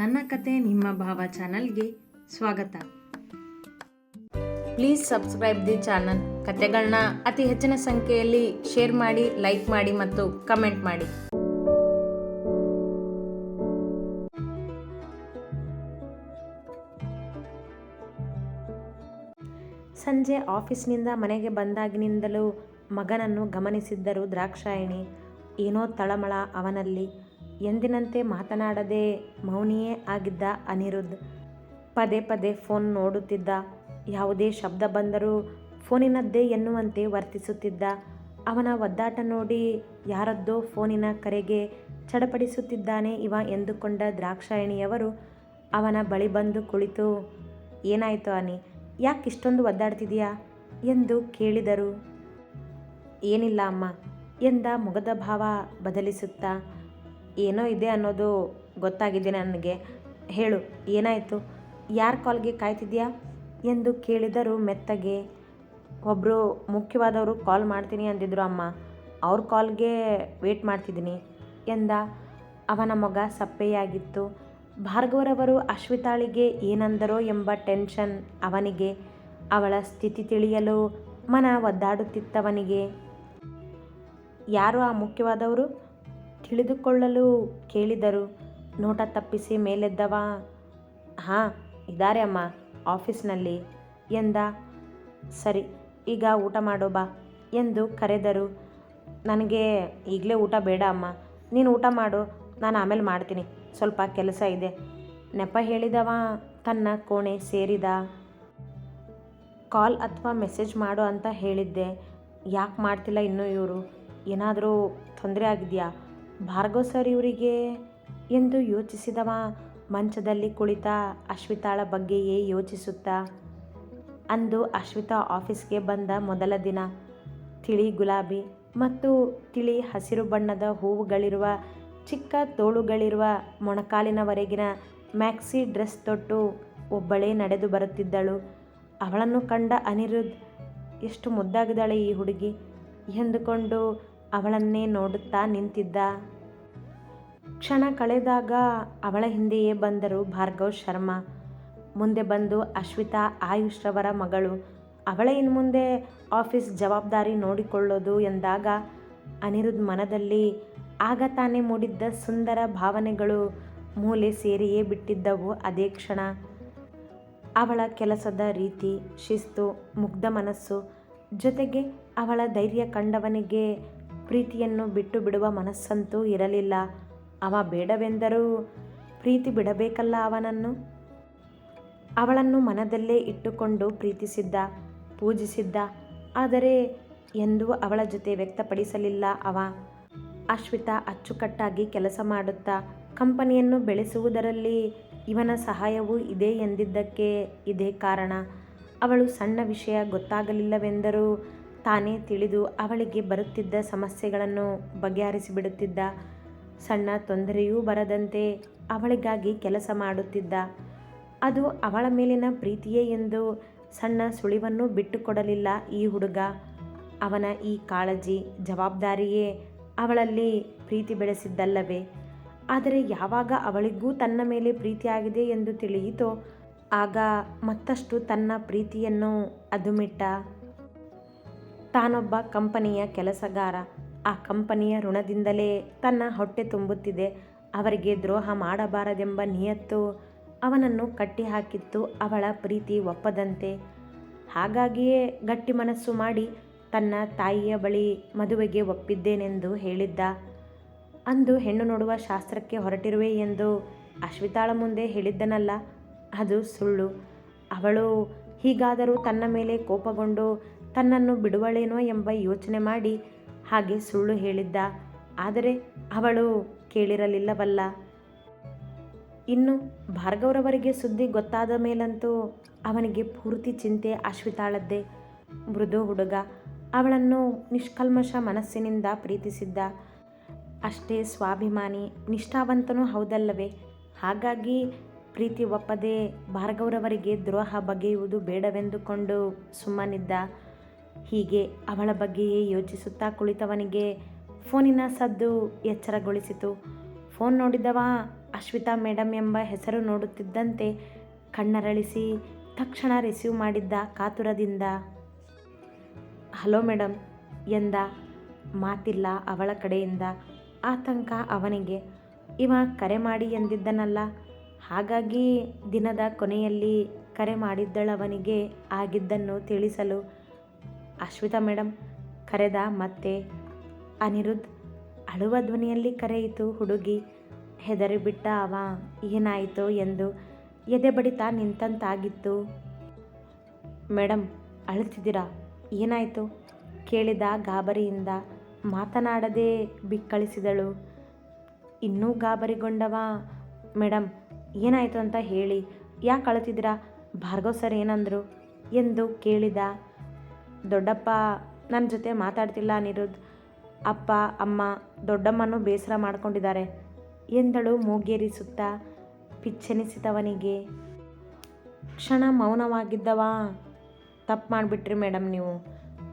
ನನ್ನ ಕತೆ ನಿಮ್ಮ ಭಾವ ಚಾನಲ್ಗೆ ಸ್ವಾಗತ. Please subscribe the channel. ಕತೆಗಳನ್ನ ಅತಿ ಹೆಚ್ಚಿನ ಸಂಖ್ಯೆಯಲ್ಲಿ ಶೇರ್ ಮಾಡಿ, ಲೈಕ್ ಮಾಡಿ ಮತ್ತು ಕಮೆಂಟ್ ಮಾಡಿ. ಸಂಜೆ ಆಫೀಸ್ನಿಂದ ಮನೆಗೆ ಬಂದಾಗಿನಿಂದಲೂ ಮಗನನ್ನು ಗಮನಿಸಿದ್ದರು ದ್ರಾಕ್ಷಾಯಣಿ. ಏನೋ ತಳಮಳ ಅವನಲ್ಲಿ. ಎಂದಿನಂತೆ ಮಾತನಾಡದೆ ಮೌನಿಯೇ ಆಗಿದ್ದ ಅನಿರುದ್ಧ್. ಪದೇ ಪದೇ ಫೋನ್ ನೋಡುತ್ತಿದ್ದ. ಯಾವುದೇ ಶಬ್ದ ಬಂದರೂ ಫೋನಿನದ್ದೇ ಎನ್ನುವಂತೆ ವರ್ತಿಸುತ್ತಿದ್ದ. ಅವನ ಒದ್ದಾಟ ನೋಡಿ ಯಾರದ್ದೋ ಫೋನಿನ ಕರೆಗೆ ಚಡಪಡಿಸುತ್ತಿದ್ದಾನೆ ಇವ ಎಂದುಕೊಂಡ ದ್ರಾಕ್ಷಾಯಣಿಯವರು ಅವನ ಬಳಿ ಬಂದು ಕುಳಿತು, ಏನಾಯಿತು ಅನಿ, ಯಾಕೆ ಇಷ್ಟೊಂದು ಒದ್ದಾಡ್ತಿದೆಯಾ? ಎಂದು ಕೇಳಿದರು. ಏನಿಲ್ಲ ಅಮ್ಮ, ಎಂದ ಮುಗದ ಭಾವ ಬದಲಿಸುತ್ತಾ ಏನೋ ಇದೆ ಅನ್ನೋದು ಗೊತ್ತಾಗಿದೆ ನನಗೆ. ಹೇಳು, ಏನಾಯಿತು? ಯಾರ ಕಾಲ್ಗೆ ಕಾಯ್ತಿದ್ಯಾ? ಎಂದು ಕೇಳಿದರು ಮೆತ್ತಗೆ ಒಬ್ಬರು ಮುಖ್ಯವಾದವರು ಕಾಲ್ ಮಾಡ್ತೀನಿ ಅಂದಿದ್ರು ಅಮ್ಮ. ಅವ್ರ ಕಾಲ್ಗೆ ವೇಟ್ ಮಾಡ್ತಿದ್ದೀನಿ ಎಂದ. ಅವನ ಮಗ ಸಪ್ಪೆಯಾಗಿತ್ತು. ಭಾರ್ಗವರವರು ಅಶ್ವಿತಾಳಿಗೆ ಏನಂದರೋ ಎಂಬ ಟೆನ್ಷನ್ ಅವನಿಗೆ. ಅವಳ ಸ್ಥಿತಿ ತಿಳಿಯಲು ಮನ ಒದ್ದಾಡುತ್ತಿತ್ತವನಿಗೆ. ಯಾರು ಆ ಮುಖ್ಯವಾದವರು? ತಿಳಿದುಕೊಳ್ಳಲು ಕೇಳಿದರು. ನೋಟ ತಪ್ಪಿಸಿ ಮೇಲೆದ್ದವ? ಹಾಂ ಇದ್ದಾರೆ ಅಮ್ಮ, ಆಫೀಸ್ನಲ್ಲಿ. ಎಂದ? ಸರಿ, ಈಗ ಊಟ ಮಾಡೋ ಬಾ. ಎಂದು ಕರೆದರು. ನನಗೆ ಈಗಲೇ ಊಟ ಬೇಡ ಅಮ್ಮ, ನೀನು ಊಟ ಮಾಡು, ನಾನು ಆಮೇಲೆ ಮಾಡ್ತೀನಿ, ಸ್ವಲ್ಪ ಕೆಲಸ ಇದೆ. ನೆಪ ಹೇಳಿದವ? ತನ್ನ ಕೋಣೆ ಸೇರಿದ. ಕಾಲ್ ಅಥವಾ ಮೆಸೇಜ್ ಮಾಡು ಅಂತ ಹೇಳಿದ್ದೆ, ಯಾಕೆ ಮಾಡ್ತಿಲ್ಲ ಇನ್ನೂ ಇವರು? ಏನಾದರೂ ತೊಂದರೆ ಆಗಿದೆಯಾ? ಭಾರ್ಗವ್ ಸರ್ ಇವರಿಗೆ ಎಂದು ಯೋಚಿಸಿದವ ಮಂಚದಲ್ಲಿ ಕುಳಿತ ಅಶ್ವಿತಾಳ ಬಗ್ಗೆಯೇ ಯೋಚಿಸುತ್ತಾ, ಅಂದು ಅಶ್ವಿತಾ ಆಫೀಸ್ಗೆ ಬಂದ ಮೊದಲ ದಿನ. ತಿಳಿ ಗುಲಾಬಿ ಮತ್ತು ತಿಳಿ ಹಸಿರು ಬಣ್ಣದ ಹೂವುಗಳಿರುವ, ಚಿಕ್ಕ ತೋಳುಗಳಿರುವ ಮೊಣಕಾಲಿನವರೆಗಿನ ಮ್ಯಾಕ್ಸಿ ಡ್ರೆಸ್ ತೊಟ್ಟು ಒಬ್ಬಳೇ ನಡೆದು ಬರುತ್ತಿದ್ದಳು. ಅವಳನ್ನು ಕಂಡ ಅನಿರುದ್ಧ್, ಎಷ್ಟು ಮುದ್ದಾಗಿದ್ದಾಳೆ ಈ ಹುಡುಗಿ? ಎಂದುಕೊಂಡು ಅವಳನ್ನೇ ನೋಡುತ್ತಾ ನಿಂತಿದ್ದ. ಕ್ಷಣ ಕಳೆದಾಗ ಅವಳ ಹಿಂದೆಯೇ ಬಂದರು ಭಾರ್ಗವ್ ಶರ್ಮಾ. ಮುಂದೆ ಬಂದು ಅಶ್ವಿತಾ ಆಯುಷ್ರವರ ಮಗಳು. ಅವಳ ಇನ್ನು ಮುಂದೆ ಆಫೀಸ್ ಜವಾಬ್ದಾರಿ ನೋಡಿಕೊಳ್ಳೋದು ಎಂದಾಗ ಅನಿರುದ್ಧ ಮನದಲ್ಲಿ ಆಗ ತಾನೇ ಮೂಡಿದ್ದ ಸುಂದರ ಭಾವನೆಗಳು ಮೂಲೆ ಸೇರಿಯೇ ಬಿಟ್ಟಿದ್ದವು ಅದೇ ಕ್ಷಣ. ಅವಳ ಕೆಲಸದ ರೀತಿ, ಶಿಸ್ತು, ಮುಗ್ಧ ಮನಸ್ಸು ಜೊತೆಗೆ ಅವಳ ಧೈರ್ಯ ಕಂಡವನಿಗೆ ಪ್ರೀತಿಯನ್ನು ಬಿಟ್ಟು ಬಿಡುವ ಮನಸ್ಸಂತೂ ಇರಲಿಲ್ಲ. ಅವ ಬೇಡವೆಂದರೂ ಪ್ರೀತಿ ಬಿಡಬೇಕಲ್ಲ ಅವನನ್ನು? ಅವಳನ್ನು ಮನದಲ್ಲೇ ಇಟ್ಟುಕೊಂಡು ಪ್ರೀತಿಸಿದ್ದ, ಪೂಜಿಸಿದ್ದ, ಆದರೆ ಎಂದೂ ಅವಳ ಜೊತೆ ವ್ಯಕ್ತಪಡಿಸಲಿಲ್ಲ ಅವ. ಅಶ್ವಿತಾ ಅಚ್ಚುಕಟ್ಟಾಗಿ ಕೆಲಸ ಮಾಡುತ್ತಾ ಕಂಪನಿಯನ್ನು ಬೆಳೆಸುವುದರಲ್ಲಿ ಇವನ ಸಹಾಯವೂ ಇದೆ ಎಂದಿದ್ದಕ್ಕೆ ಇದೇ ಕಾರಣ. ಅವಳು ಸಣ್ಣ ವಿಷಯ ಗೊತ್ತಾಗಲಿಲ್ಲವೆಂದರೂ ತಾನೇ ತಿಳಿದು ಅವಳಿಗೆ ಬರುತ್ತಿದ್ದ ಸಮಸ್ಯೆಗಳನ್ನು ಬಗೆಹರಿಸಿಬಿಡುತ್ತಿದ್ದ ಸಣ್ಣ ತೊಂದರೆಯೂ ಬರದಂತೆ ಅವಳಿಗಾಗಿ ಕೆಲಸ ಮಾಡುತ್ತಿದ್ದ. ಅದು ಅವಳ ಮೇಲಿನ ಪ್ರೀತಿಯೇ ಎಂದು ಸಣ್ಣ ಸುಳಿವನ್ನು ಬಿಟ್ಟುಕೊಡಲಿಲ್ಲ ಈ ಹುಡುಗ. ಅವನ ಈ ಕಾಳಜಿ, ಜವಾಬ್ದಾರಿಯೇ ಅವಳಲ್ಲಿ ಪ್ರೀತಿ ಬೆಳೆಸಿದ್ದಲ್ಲವೇ? ಆದರೆ ಯಾವಾಗ ಅವಳಿಗೂ ತನ್ನ ಮೇಲೆ ಪ್ರೀತಿಯಾಗಿದೆ ಎಂದು ತಿಳಿಯಿತೋ, ಆಗ ಮತ್ತಷ್ಟು ತನ್ನ ಪ್ರೀತಿಯನ್ನು ಅದುಮಿಟ್ಟ. ತಾನೊಬ್ಬ ಕಂಪನಿಯ ಕೆಲಸಗಾರ. ಆ ಕಂಪನಿಯ ಋಣದಿಂದಲೇ ತನ್ನ ಹೊಟ್ಟೆ ತುಂಬುತ್ತಿದೆ. ಅವರಿಗೆ ದ್ರೋಹ ಮಾಡಬಾರದೆಂಬ ನಿಯತ್ತು ಅವನನ್ನು ಕಟ್ಟಿಹಾಕಿತ್ತು ಅವಳ ಪ್ರೀತಿ ಒಪ್ಪದಂತೆ. ಹಾಗಾಗಿಯೇ ಗಟ್ಟಿ ಮನಸ್ಸು ಮಾಡಿ ತನ್ನ ತಾಯಿಯ ಬಳಿ ಮದುವೆಗೆ ಒಪ್ಪಿದ್ದೇನೆಂದು ಹೇಳಿದ್ದ. ಅಂದು ಹೆಣ್ಣು ನೋಡುವ ಶಾಸ್ತ್ರಕ್ಕೆ ಹೊರಟಿರುವೆ ಎಂದು ಅಶ್ವಿತಾಳ ಮುಂದೆ ಹೇಳಿದ್ದನಲ್ಲ, ಅದು ಸುಳ್ಳು. ಅವಳು ಹೀಗಾದರೂ ತನ್ನ ಮೇಲೆ ಕೋಪಗೊಂಡು ತನ್ನನ್ನು ಬಿಡುವಳೇನೋ ಎಂಬ ಯೋಚನೆ ಮಾಡಿ ಹಾಗೆ ಸುಳ್ಳು ಹೇಳಿದ್ದ. ಆದರೆ ಅವಳು ಕೇಳಿರಲಿಲ್ಲವಲ್ಲ. ಇನ್ನು ಭಾರ್ಗವರವರಿಗೆ ಸುದ್ದಿ ಗೊತ್ತಾದ ಮೇಲಂತೂ ಅವನಿಗೆ ಪೂರ್ತಿ ಚಿಂತೆ ಅಶ್ವಿತಾಳದ್ದೆ. ಮೃದು ಹುಡುಗ, ಅವಳನ್ನು ನಿಷ್ಕಲ್ಮಶ ಮನಸ್ಸಿನಿಂದ ಪ್ರೀತಿಸಿದ್ದ. ಅಷ್ಟೇ ಸ್ವಾಭಿಮಾನಿ, ನಿಷ್ಠಾವಂತನೂ ಹೌದಲ್ಲವೇ? ಹಾಗಾಗಿ ಪ್ರೀತಿ ಒಪ್ಪದೆ ಭಾರ್ಗವರವರಿಗೆ ದ್ರೋಹ ಬಗೆಯುವುದು ಬೇಡವೆಂದುಕೊಂಡು ಸುಮ್ಮನಿದ್ದ. ಹೀಗೆ ಅವಳ ಬಗ್ಗೆಯೇ ಯೋಚಿಸುತ್ತಾ ಕುಳಿತವನಿಗೆ ಫೋನಿನ ಸದ್ದು ಎಚ್ಚರಗೊಳಿಸಿತು. ಫೋನ್ ನೋಡಿದವ ಅಶ್ವಿತಾ ಮೇಡಮ್ ಎಂಬ ಹೆಸರು ನೋಡುತ್ತಿದ್ದಂತೆ ಕಣ್ಣರಳಿಸಿ ತಕ್ಷಣ ರಿಸೀವ್ ಮಾಡಿದ್ದ ಕಾತುರದಿಂದ, ಹಲೋ ಮೇಡಮ್ ಎಂದ. ಮಾತಿಲ್ಲ ಅವಳ ಕಡೆಯಿಂದ. ಆತಂಕ ಅವನಿಗೆ. ಇವ ಕರೆ ಮಾಡಿ ಎಂದಿದ್ದನಲ್ಲ. ಹಾಗಾಗಿ ದಿನದ ಕೊನೆಯಲ್ಲಿ ಕರೆ ಮಾಡಿದ್ದಳವನಿಗೆ ಆಗಿದ್ದನ್ನು ತಿಳಿಸಲು ಅಶ್ವಿತಾ ಮೇಡಮ್ ಕರೆದ ಮತ್ತೆ ಅನಿರುದ್ಧ್. ಅಳುವ ಧ್ವನಿಯಲ್ಲಿ ಕರೆಯಿತು ಹುಡುಗಿ, ಹೆದರಿಬಿಟ್ಟ ಅವ, ಏನಾಯಿತೋ ಎಂದು ಎದೆ ಬಡಿತ ನಿಂತಂತಾಗಿತ್ತು. ಮೇಡಮ್ ಅಳುತ್ತಿದ್ದೀರಾ? ಏನಾಯಿತು? ಕೇಳಿದ ಗಾಬರಿಯಿಂದ ಮಾತನಾಡದೆ ಬಿಕ್ಕಳಿಸಿದಳು. ಇನ್ನೂ ಗಾಬರಿಗೊಂಡವ? ಮೇಡಮ್ ಏನಾಯಿತು ಅಂತ ಹೇಳಿ, ಯಾಕೆ ಅಳುತ್ತಿದ್ದೀರಾ? ಭಾರ್ಗವ್ ಸರ್ ಏನಂದರು? ಎಂದು ಕೇಳಿದ ದೊಡ್ಡಪ್ಪ ನನ್ನ ಜೊತೆ ಮಾತಾಡ್ತಿಲ್ಲ ಅನಿರುದ್ಧ್ ಅಪ್ಪ, ಅಮ್ಮ, ದೊಡ್ಡಮ್ಮನೂ ಬೇಸರ ಮಾಡ್ಕೊಂಡಿದ್ದಾರೆ. ಎಂದಳು ಮೂಗೇರಿಸುತ್ತಾ ಪಿಚ್ಚೆನಿಸಿದವನಿಗೆ, ಕ್ಷಣ ಮೌನವಾಗಿದ್ದವ? ತಪ್ಪು ಮಾಡಿಬಿಟ್ರಿ ಮೇಡಮ್ ನೀವು.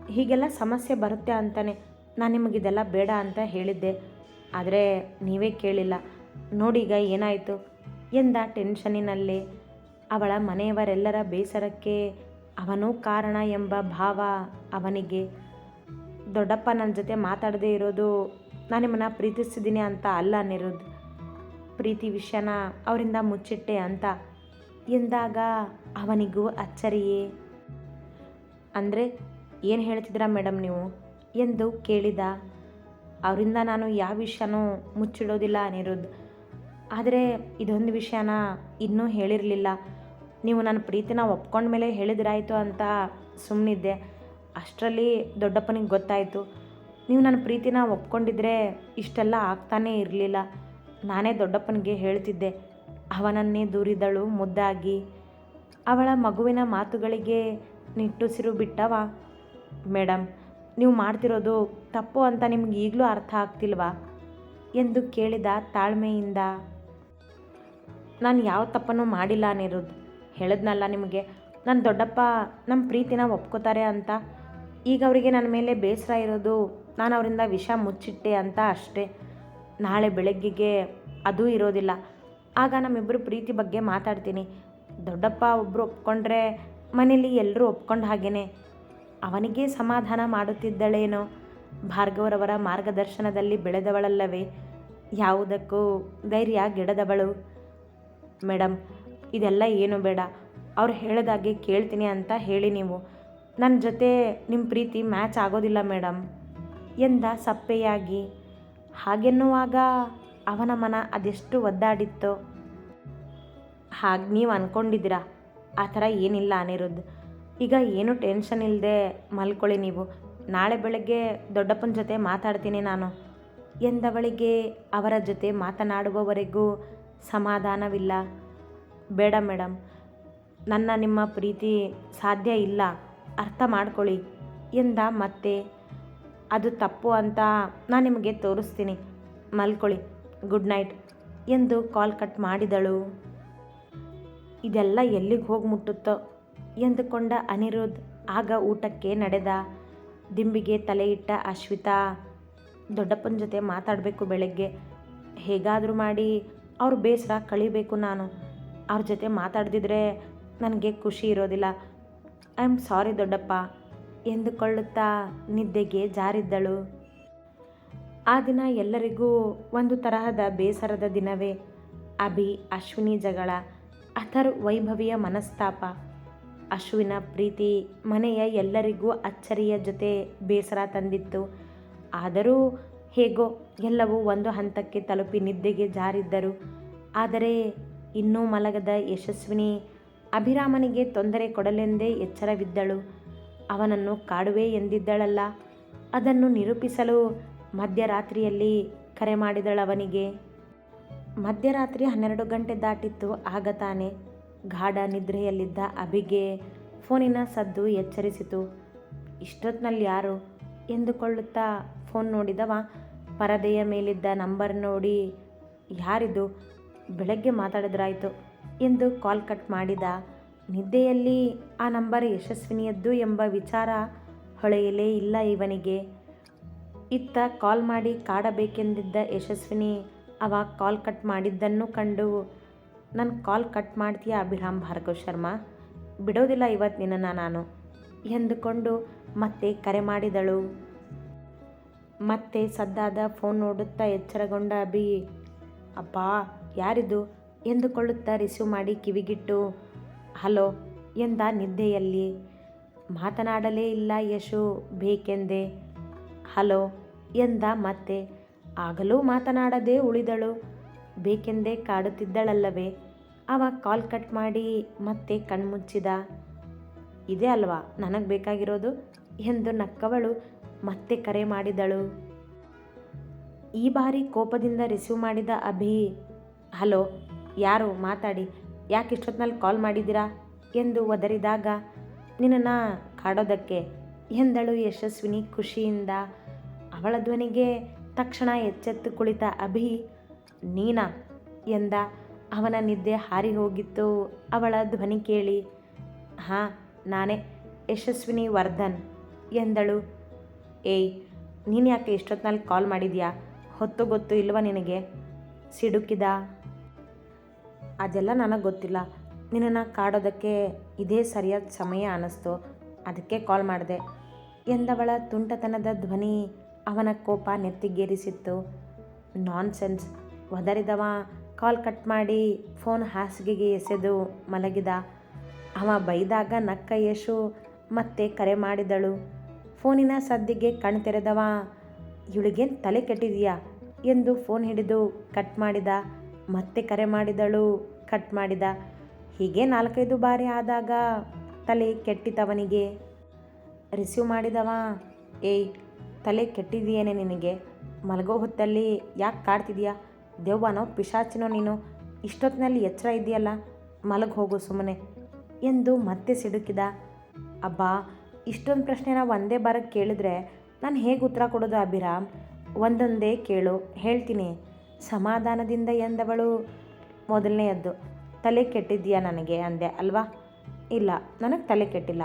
ಹೀಗೆಲ್ಲ ಸಮಸ್ಯೆ ಬರುತ್ತೆ ಅಂತಲೇ ನಾನು ನಿಮಗಿದೆಲ್ಲ ಬೇಡ ಅಂತ ಹೇಳಿದ್ದೆ. ಆದರೆ ನೀವೇ ಕೇಳಿಲ್ಲ. ನೋಡೀಗ ಏನಾಯಿತು? ಎಂದ ಟೆನ್ಷನಿನಲ್ಲಿ. ಅವಳ ಮನೆಯವರೆಲ್ಲರ ಬೇಸರಕ್ಕೆ ಅವನೂ ಕಾರಣ ಎಂಬ ಭಾವ ಅವನಿಗೆ. ದೊಡ್ಡಪ್ಪ ನನ್ನ ಜೊತೆ ಮಾತಾಡದೇ ಇರೋದು ನಾನು ನಿಮ್ಮನ್ನು ಪ್ರೀತಿಸ್ತಿದ್ದೀನಿ ಅಂತ ಅಲ್ಲ ಅನ್ನಿರೋದು ಪ್ರೀತಿ ವಿಷಯನ ಅವರಿಂದ ಮುಚ್ಚಿಟ್ಟೆ ಅಂತ ಎಂದಾಗ ಅವನಿಗೂ ಅಚ್ಚರಿಯೇ. ಅಂದರೆ ಏನು ಹೇಳ್ತಿದ್ದೀರಾ ಮೇಡಮ್ ನೀವು? ಎಂದು ಕೇಳಿದ. ಅವರಿಂದ ನಾನು ಯಾವ ವಿಷಯನೂ ಮುಚ್ಚಿಡೋದಿಲ್ಲ ಅನ್ನಿರೋದು ಆದರೆ ಇದೊಂದು ವಿಷಯನ ಇನ್ನೂ ಹೇಳಿರಲಿಲ್ಲ. ನೀವು ನನ್ನ ಪ್ರೀತಿನ ಒಪ್ಕೊಂಡ ಮೇಲೆ ಹೇಳಿದ್ರಾಯ್ತು ಅಂತ ಸುಮ್ಮನಿದ್ದೆ ಅಷ್ಟರಲ್ಲಿ ದೊಡ್ಡಪ್ಪನಿಗೆ ಗೊತ್ತಾಯಿತು. ನೀವು ನನ್ನ ಪ್ರೀತಿನ ಒಪ್ಕೊಂಡಿದ್ರೆ ಇಷ್ಟೆಲ್ಲ ಆಗ್ತಾನೇ ಇರಲಿಲ್ಲ. ನಾನೇ ದೊಡ್ಡಪ್ಪನಿಗೆ ಹೇಳ್ತಿದ್ದೆ. ಅವನನ್ನೇ ದೂರಿದಳು ಮುದ್ದಾಗಿ. ಅವಳ ಮಗುವಿನ ಮಾತುಗಳಿಗೆ ನಿಟ್ಟುಸಿರು ಬಿಟ್ಟವ? ಮೇಡಮ್ ನೀವು ಮಾಡ್ತಿರೋದು ತಪ್ಪು ಅಂತ ನಿಮ್ಗೆ ಈಗಲೂ ಅರ್ಥ ಆಗ್ತಿಲ್ವಾ? ಎಂದು ಕೇಳಿದ ತಾಳ್ಮೆಯಿಂದ. ನಾನು ಯಾವ ತಪ್ಪನ್ನು ಮಾಡಿಲ್ಲ ಅನಿರುದ್ಧ್. ಹೇಳಿದ್ನಲ್ಲ ನಿಮಗೆ? ನನ್ನ ದೊಡ್ಡಪ್ಪ ನಮ್ಮ ಪ್ರೀತಿನ ಒಪ್ಕೋತಾರೆ ಅಂತ. ಈಗ ಅವರಿಗೆ ನನ್ನ ಮೇಲೆ ಬೇಸರ ಇರೋದು ನಾನು ಅವರಿಂದ ವಿಷ ಮುಚ್ಚಿಟ್ಟೆ ಅಂತ ಅಷ್ಟೇ. ನಾಳೆ ಬೆಳಗ್ಗೆಗೆ ಅದೂ ಇರೋದಿಲ್ಲ. ಆಗ ನಮ್ಮಿಬ್ಬರು ಪ್ರೀತಿ ಬಗ್ಗೆ ಮಾತಾಡ್ತೀನಿ. ದೊಡ್ಡಪ್ಪ ಒಬ್ಬರು ಒಪ್ಕೊಂಡ್ರೆ ಮನೇಲಿ ಎಲ್ಲರೂ ಒಪ್ಕೊಂಡ ಹಾಗೇನೆ. ಅವನಿಗೆ ಸಮಾಧಾನ ಮಾಡುತ್ತಿದ್ದಳೇನೋ? ಭಾರ್ಗವರವರ ಮಾರ್ಗದರ್ಶನದಲ್ಲಿ ಬೆಳೆದವಳಲ್ಲವೇ? ಯಾವುದಕ್ಕೂ ಧೈರ್ಯ ಗಿಡದವಳು. ಮೇಡಮ್ ಇದೆಲ್ಲ ಏನು ಬೇಡ. ಅವ್ರು ಹೇಳಿದಾಗೆ ಕೇಳ್ತೀನಿ ಅಂತ ಹೇಳಿ ನೀವು. ನನ್ನ ಜೊತೆ ನಿಮ್ಮ ಪ್ರೀತಿ ಮ್ಯಾಚ್ ಆಗೋದಿಲ್ಲ ಮೇಡಮ್ ಎಂದ ಸಪ್ಪೆಯಾಗಿ. ಹಾಗೆನ್ನುವಾಗ ಅವನ ಮನ ಅದೆಷ್ಟು ಒದ್ದಾಡಿತ್ತೋ. ಹಾಗೆ ನೀವು ಅಂದ್ಕೊಂಡಿದ್ದೀರಾ ಆ ಥರ ಏನಿಲ್ಲ ಅನಿರುದ್ಧ. ಈಗ ಏನು ಟೆನ್ಷನ್ ಇಲ್ಲದೆ ಮಲ್ಕೊಳ್ಳಿ ನೀವು. ನಾಳೆ ಬೆಳಗ್ಗೆ ದೊಡ್ಡಪ್ಪನ ಜೊತೆ ಮಾತಾಡ್ತೀನಿ ನಾನು. ಎಂದವಳಿಗೆ ಅವರ ಜೊತೆ ಮಾತನಾಡುವವರೆಗೂ ಸಮಾಧಾನವಿಲ್ಲ. ಬೇಡ ಮೇಡಮ್. ನನ್ನ ನಿಮ್ಮ ಪ್ರೀತಿ ಸಾಧ್ಯ ಇಲ್ಲ. ಅರ್ಥ ಮಾಡ್ಕೊಳ್ಳಿ. ಎಂದ ಮತ್ತೆ, ಅದು ತಪ್ಪು ಅಂತ ನಾನು ನಿಮಗೆ ತೋರಿಸ್ತೀನಿ. ಮಲ್ಕೊಳ್ಳಿ. ಗುಡ್ ನೈಟ್ ಎಂದು ಕಾಲ್ ಕಟ್ ಮಾಡಿದಳು. ಇದೆಲ್ಲ ಎಲ್ಲಿಗೆ ಹೋಗಿ ಮುಟ್ಟುತ್ತೋ ಎಂದುಕೊಂಡ ಅನಿರುದ್ಧ್. ಆಗ ಊಟಕ್ಕೆ ನಡೆದ ದಿಂಬಿಗೆ ತಲೆ ಇಟ್ಟ ಅಶ್ವಿತಾ, ದೊಡ್ಡಪ್ಪನ ಜೊತೆ ಮಾತಾಡಬೇಕು ಬೆಳಗ್ಗೆ. ಹೇಗಾದರೂ ಮಾಡಿ, ಅವ್ರ ಬೇಸರ ಕಳಿಬೇಕು ನಾನು. ಅವ್ರ ಜೊತೆ ಮಾತಾಡ್ದಿದ್ರೆ ನನಗೆ ಖುಷಿ ಇರೋದಿಲ್ಲ. ಐ ಆಮ್ ಸಾರಿ ದೊಡ್ಡಪ್ಪ, ಎಂದುಕೊಳ್ಳುತ್ತಾ ನಿದ್ದೆಗೆ ಜಾರಿದ್ದಳು. ಆ ದಿನ ಎಲ್ಲರಿಗೂ ಒಂದು ತರಹದ ಬೇಸರದ ದಿನವೇ. ಅಭಿ, ಅಶ್ವಿನಿ ಜಗಳ, ಅಥರ್ ವೈಭವಿಯ ಮನಸ್ತಾಪ. ಅಶ್ವಿನ ಪ್ರೀತಿ ಮನೆಯ ಎಲ್ಲರಿಗೂ ಅಚ್ಚರಿಯ ಜೊತೆ ಬೇಸರ ತಂದಿತ್ತು. ಆದರೂ ಹೇಗೋ ಎಲ್ಲವೂ ಒಂದು ಹಂತಕ್ಕೆ ತಲುಪಿ ನಿದ್ದೆಗೆ ಜಾರಿದ್ದರು. ಆದರೆ ಇನ್ನೂ ಮಲಗದ ಯಶಸ್ವಿನಿ ಅಭಿರಾಮನಿಗೆ ತೊಂದರೆ ಕೊಡಲೆಂದೇ ಎಚ್ಚರವಿದ್ದಳು. ಅವನನ್ನು ಕಾಡುವೆ ಎಂದಿದ್ದಳಲ್ಲ. ಅದನ್ನು ನಿರೂಪಿಸಲು ಮಧ್ಯರಾತ್ರಿಯಲ್ಲಿ ಕರೆ ಮಾಡಿದಳವನಿಗೆ. ಮಧ್ಯರಾತ್ರಿ ಹನ್ನೆರಡು ಗಂಟೆ ದಾಟಿತ್ತು, ಆಗ ತಾನೆ ಗಾಢ ನಿದ್ರೆಯಲ್ಲಿದ್ದ ಅಭಿಗೆ ಫೋನಿನ ಸದ್ದು ಎಚ್ಚರಿಸಿತು. ಇಷ್ಟೊತ್ತಿನಲ್ಲಿ ಯಾರು ಎಂದುಕೊಳ್ಳುತ್ತಾ ಫೋನ್ ನೋಡಿದವ? ಪರದೆಯ ಮೇಲಿದ್ದ ನಂಬರ್ ನೋಡಿ ಯಾರಿದು? ಬೆಳಗ್ಗೆ ಮಾತಾಡಿದ್ರಾಯಿತು. ಎಂದು ಕಾಲ್ ಕಟ್ ಮಾಡಿದ. ನಿದ್ದೆಯಲ್ಲಿ ಆ ನಂಬರ್ ಯಶಸ್ವಿನಿಯದ್ದು ಎಂಬ ವಿಚಾರ ಹೊಳೆಯಲೇ ಇಲ್ಲ ಇವನಿಗೆ. ಇತ್ತ ಕಾಲ್ ಮಾಡಿ ಕಾಡಬೇಕೆಂದಿದ್ದ ಯಶಸ್ವಿನಿ ಅವ ಕಾಲ್ ಕಟ್ ಮಾಡಿದ್ದನ್ನು ಕಂಡು ನನ್ನ ಕಾಲ್ ಕಟ್ ಮಾಡ್ತೀಯ ಅಭಿರಾಮ್ ಭಾರ್ಗವ್ ಶರ್ಮಾ? ಬಿಡೋದಿಲ್ಲ ಇವತ್ತು ನಿನ್ನನ್ನು ನಾನು. ಎಂದುಕೊಂಡು ಮತ್ತೆ ಕರೆ ಮಾಡಿದಳು. ಮತ್ತೆ ಸದ್ದಾದ ಫೋನ್ ನೋಡುತ್ತಾ ಎಚ್ಚರಗೊಂಡ ಅಭಿ ಅಪ್ಪ ಯಾರಿದು? ಎಂದುಕೊಳ್ಳುತ್ತಾ ರಿಸೀವ್ ಮಾಡಿ ಕಿವಿಗಿಟ್ಟು, ಹಲೋ, ಎಂದ ನಿದ್ದೆಯಲ್ಲಿ. ಮಾತನಾಡಲೇ ಇಲ್ಲ ಯಶು, ಬೇಕೆಂದೆ? ಹಲೋ, ಎಂದ ಮತ್ತೆ. ಆಗಲೂ ಮಾತನಾಡದೆ ಉಳಿದಳು, ಬೇಕೆಂದೇ ಕಾಡುತ್ತಿದ್ದಳಲ್ಲವೇ? ಅವ ಕಾಲ್ ಕಟ್ ಮಾಡಿ ಮತ್ತೆ ಕಣ್ಮುಚ್ಚಿದ. ಇದೇ ಅಲ್ವಾ, ನನಗೆ ಬೇಕಾಗಿರೋದು? ಎಂದು ನಕ್ಕವಳು ಮತ್ತೆ ಕರೆ ಮಾಡಿದಳು. ಈ ಬಾರಿ ಕೋಪದಿಂದ ರಿಸೀವ್ ಮಾಡಿದ ಅಭಿ ಹಲೋ, ಯಾರು ಮಾತಾಡಿ? ಯಾಕೆ ಇಷ್ಟೊತ್ತಿನಲ್ಲಿ ಕಾಲ್ ಮಾಡಿದ್ದೀರಾ? ಎಂದು ಒದರಿದಾಗ, ನಿನ್ನನ್ನು ಕಾಡೋದಕ್ಕೆ ಎಂದಳು ಯಶಸ್ವಿನಿ ಖುಷಿಯಿಂದ. ಅವಳ ಧ್ವನಿಗೆ ತಕ್ಷಣ ಎಚ್ಚೆತ್ತು ಕುಳಿತ ಅಭಿ, ನೀನಾ? ಎಂದ. ಅವನ ನಿದ್ದೆ ಹಾರಿ ಹೋಗಿತ್ತು. ಅವಳ ಧ್ವನಿ ಕೇಳಿ, ಹಾಂ, ನಾನೇ ಯಶಸ್ವಿನಿ ವರ್ಧನ್ ಎಂದಳು. ಏಯ್ ನೀನು ಯಾಕೆ ಇಷ್ಟೊತ್ತಿನಲ್ಲಿ ಕಾಲ್ ಮಾಡಿದ್ಯಾ? ಹೊತ್ತು ಗೊತ್ತು ಇಲ್ವಾ ನಿನಗೆ? ಸಿಡುಕಿದ ಅದೆಲ್ಲ ನನಗೆ ಗೊತ್ತಿಲ್ಲ. ನಿನ್ನನ್ನು ಕಾಡೋದಕ್ಕೆ ಇದೇ ಸರಿಯಾದ ಸಮಯ ಅನ್ನಿಸ್ತು ಅದಕ್ಕೆ ಕಾಲ್ ಮಾಡಿದೆ. ಎಂದವಳ ತುಂಟತನದ ಧ್ವನಿ ಅವನ ಕೋಪ ನೆತ್ತಿಗೇರಿಸಿತ್ತು. ನಾನ್ ಸೆನ್ಸ್ ಒದರಿದವ. ಕಾಲ್ ಕಟ್ ಮಾಡಿ ಫೋನ್ ಹಾಸಿಗೆಗೆ ಎಸೆದು ಮಲಗಿದ. ಅವ ಬೈದಾಗ ನಕ್ಕ ಯಶು ಮತ್ತೆ ಕರೆ ಮಾಡಿದಳು. ಫೋನಿನ ಸದ್ದಿಗೆ ಕಣ್ ತೆರೆದವ. ಇವಳಿಗೇನು ತಲೆ ಕೆಟ್ಟಿದೆಯಾ? ಎಂದು ಫೋನ್ ಹಿಡಿದು ಕಟ್ ಮಾಡಿದ. ಮತ್ತೆ ಕರೆ ಮಾಡಿದಳು ಕಟ್ ಮಾಡಿದ. ಹೀಗೆ ನಾಲ್ಕೈದು ಬಾರಿ ಆದಾಗ ತಲೆ ಕೆಟ್ಟಿತವನಿಗೆ. ರಿಸೀವ್ ಮಾಡಿದವ, ಏಯ್, ತಲೆ ಕೆಟ್ಟಿದೆಯೇನೆ ನಿನಗೆ? ಮಲಗೋ ಹೊತ್ತಲ್ಲಿ ಯಾಕೆ ಕಾಡ್ತಿದೆಯಾ? ದೆವ್ವನೋ, ಪಿಶಾಚಿನೋ ನೀನು? ಇಷ್ಟೊತ್ತಿನಲ್ಲಿ ಎಚ್ಚರ ಇದೆಯಲ್ಲ ಮಲಗಿ ಹೋಗು ಸುಮ್ಮನೆ ಎಂದು ಮತ್ತೆ ಸಿಡುಕಿದ. ಅಬ್ಬಾ, ಇಷ್ಟೊಂದು ಪ್ರಶ್ನೆನ ಒಂದೇ ಬಾರಕ್ಕೆ ಕೇಳಿದ್ರೆ ನಾನು ಹೇಗೆ ಉತ್ತರ ಕೊಡೋದು ಅಭಿರಾಮ್? ಒಂದೊಂದೇ ಕೇಳು, ಹೇಳ್ತೀನಿ. ಸಮಾಧಾನದಿಂದ ಎಂದವಳು? ಮೊದಲನೆಯದ್ದು, ತಲೆ ಕೆಟ್ಟಿದ್ಯಾ ನನಗೆ? ಅಂದೆ, ಅಲ್ವಾ? ಇಲ್ಲ, ನನಗೆ ತಲೆ ಕೆಟ್ಟಿಲ್ಲ.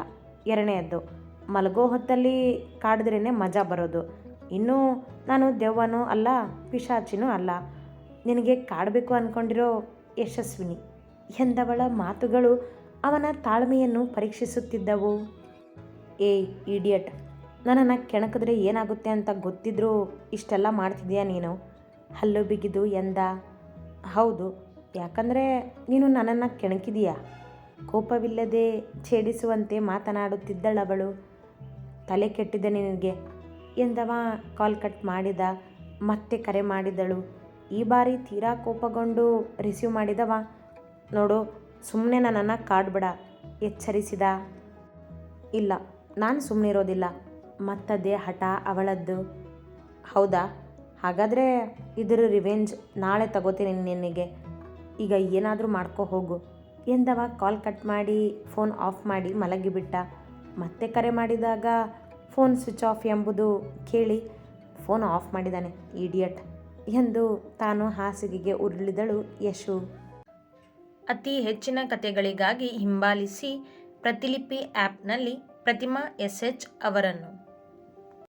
ಎರಡನೆಯದ್ದು, ಮಲಗೋ ಹೊತ್ತಲ್ಲಿ ಕಾಡಿದ್ರೇ ಮಜಾ ಬರೋದು. ಇನ್ನೂ ನಾನು ದೆವ್ವನೂ ಅಲ್ಲ, ಪಿಶಾಚಿನೂ ಅಲ್ಲ. ನಿನಗೆ ಕಾಡಬೇಕು ಅಂದ್ಕೊಂಡಿರೋ ಯಶಸ್ವಿನಿ ಎಂದವಳ ಮಾತುಗಳು ಅವನ ತಾಳ್ಮೆಯನ್ನು ಪರೀಕ್ಷಿಸುತ್ತಿದ್ದವು. ಏ ಇಡಿಯಟ್. ನನ್ನನ್ನು ಕೆಣಕಿದ್ರೆ ಏನಾಗುತ್ತೆ ಅಂತ ಗೊತ್ತಿದ್ರೂ ಇಷ್ಟೆಲ್ಲ ಮಾಡ್ತಿದ್ಯಾ ನೀನು? ಹಲ್ಲು ಬಿಗಿದು ಎಂದ. ಹೌದು, ಯಾಕಂದರೆ ನೀನು ನನ್ನನ್ನು ಕೆಣಕಿದೀಯಾ? ಕೋಪವಿಲ್ಲದೆ ಛೇಡಿಸುವಂತೆ ಮಾತನಾಡುತ್ತಿದ್ದಳವಳು ತಲೆ ಕೆಟ್ಟಿದೆ ನಿನಗೆ ಎಂದವ ಕಾಲ್ ಕಟ್ ಮಾಡಿದ. ಮತ್ತೆ ಕರೆ ಮಾಡಿದಳು. ಈ ಬಾರಿ ತೀರಾ ಕೋಪಗೊಂಡು ರಿಸೀವ್ ಮಾಡಿದವ? ನೋಡು ಸುಮ್ಮನೆ ನನ್ನನ್ನು ಕಾಡ್ಬೇಡ, ಎಚ್ಚರಿಸಿದ. ಇಲ್ಲ, ನಾನು ಸುಮ್ಮನಿರೋದಿಲ್ಲ ಮತ್ತದೇ ಹಠ ಅವಳದ್ದು. ಹೌದಾ? ಹಾಗಾದರೆ ಇದರ ರಿವೆಂಜ್ ನಾಳೆ ತಗೋತೀನಿ ನಿನಗೆ ಈಗ ಏನಾದರೂ ಮಾಡ್ಕೋ ಹೋಗು. ಎಂದವ? ಕಾಲ್ ಕಟ್ ಮಾಡಿ ಫೋನ್ ಆಫ್ ಮಾಡಿ ಮಲಗಿಬಿಟ್ಟ. ಮತ್ತೆ ಕರೆ ಮಾಡಿದಾಗ ಫೋನ್ ಸ್ವಿಚ್ ಆಫ್ ಎಂಬುದು ಕೇಳಿ ಫೋನ್ ಆಫ್ ಮಾಡಿದ್ದಾನೆ ಇಡಿಯಟ್ ಎಂದು ತಾನು ಹಾಸಿಗೆಗೆ ಉರುಳಿದಳು ಯಶು. ಅತಿ ಹೆಚ್ಚಿನ ಕಥೆಗಳಿಗಾಗಿ ಹಿಂಬಾಲಿಸಿ ಪ್ರತಿಲಿಪಿ ಆ್ಯಪ್ನಲ್ಲಿ ಪ್ರತಿಮಾ ಎಸ್ ಎಚ್ ಅವರನ್ನು.